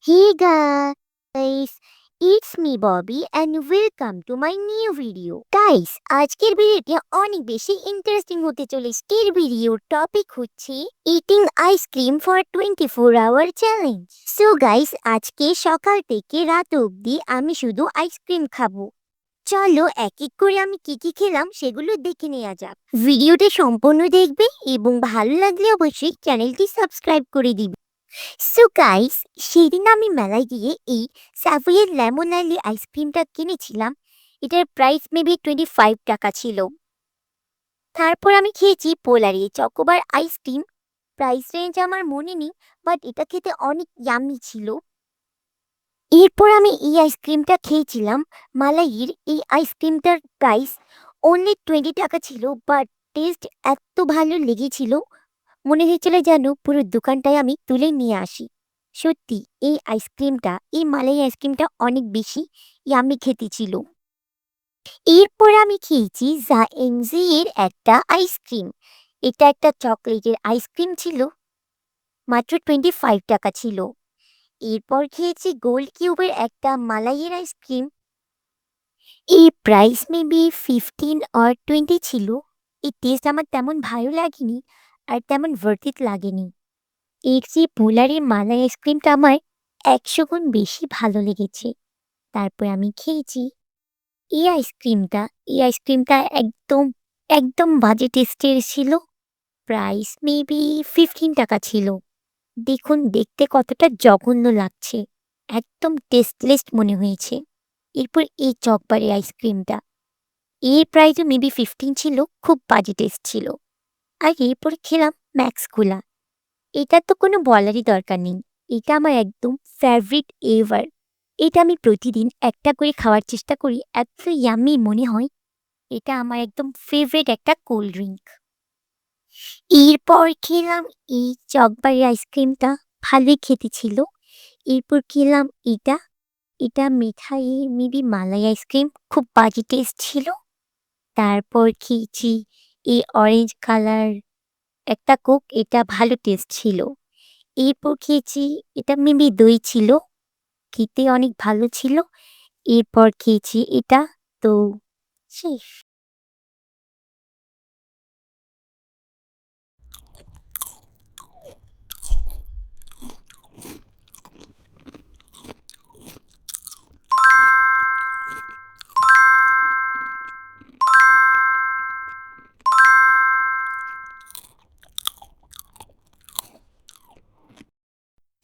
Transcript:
Hey guys, it's me Bobby and welcome to my new video. Guys, আজকের ভিডিওটি অনেক বেশি ইন্টারেস্টিং হতে চলেছে। এর ভিডিওর টপিক হচ্ছে eating ice cream for twenty four hour challenge so guys আজকে সকাল থেকে রাত অবধি আমি শুধু আইসক্রিম খাব। চলো এক এক করে আমি কি কি খেলাম সেগুলো দেখে নেওয়া যাক। ভিডিওটা সম্পূর্ণ দেখবে এবং ভালো লাগলে অবশ্যই চ্যানেলটি সাবস্ক্রাইব করে দিবে। সো গাইস সেদিন আমি মেলায় গিয়ে এই স্যাভয়ের লেমন আলি আইসক্রিমটা কিনেছিলাম এটার প্রাইস মেবি টোয়েন্টি ফাইভ টাকা ছিল তারপর আমি খেয়েছি পোলারি chocobar ice cream price range আমার মনে নেই বাট এটা খেতে অনেক ইয়ামি ছিল এরপর আমি এই আইসক্রিমটা খেয়েছিলাম মালাইয়ের এই আইসক্রিমটার প্রাইস অনলি টোয়েন্টি টাকা ছিল বাট টেস্ট এত ভালো লেগেছিল মনে হয়েছিল যেন পুরো দোকানটায় আমি তুলে নিয়ে আসি। সত্যি, এই আইসক্রিমটা, এই মালাই আইসক্রিমটা অনেক বেশি ইয়ামি খেতে ছিল। এরপর আমি খেয়েছি জা এমজি এর একটা আইসক্রিম। এটা একটা চকলেটের আইসক্রিম ছিল। মাত্র টোয়েন্টি ফাইভ টাকা ছিল। এরপর খেয়েছি গোল্ড কিউবের একটা মালাইয়ের আইসক্রিম। এই প্রাইস মেবি ফিফটিন আর টোয়েন্টি ছিল। এই টেস্ট আমার তেমন ভালো লাগেনি। আর তেমন ভর্তিত লাগেনি। এর যে পোলারের মালাই আইসক্রিমটা আমার একশো গুণ বেশি ভালো লেগেছে। তারপর আমি খেয়েছি এই আইসক্রিমটা। এই আইসক্রিমটা একদম একদম বাজে টেস্টের ছিল। প্রাইস মেবি ফিফটিন টাকা ছিল। দেখুন, দেখতে কতটা জঘন্য লাগছে। একদম টেস্টলেস মনে হয়েছে। এরপর এই চকবারের আইসক্রিমটা। এর প্রাইসও মেবি ফিফটিন ছিল, খুব বাজে টেস্ট ছিল। আর এরপর খেলাম ম্যাক্স কোলা এটা তো কোনো বলারই দরকার নেই। এটা আমার একদম ফেভারিট এভার এটা আমি প্রতিদিন একটা করে খাওয়ার চেষ্টা করি, এত ইয়ামি মনে হয়। এটা আমার একদম ফেভারিট একটা কোল্ড ড্রিঙ্ক এরপর খেলাম এই চকবারের আইসক্রিমটা ভালোই খেতে ছিল। এরপর খেলাম এটা। এটা মিঠাই মেবি মালাই আইসক্রিম খুব বাজে টেস্ট ছিল। তারপর খেয়েছি এই অরেঞ্জ কালার একটা কোক এটা ভালো টেস্ট ছিল। এরপর খেয়েছি, এটা মেবি দই ছিল, খেতে অনেক ভালো ছিল। এরপর খেয়েছি এটা, তো শেষ।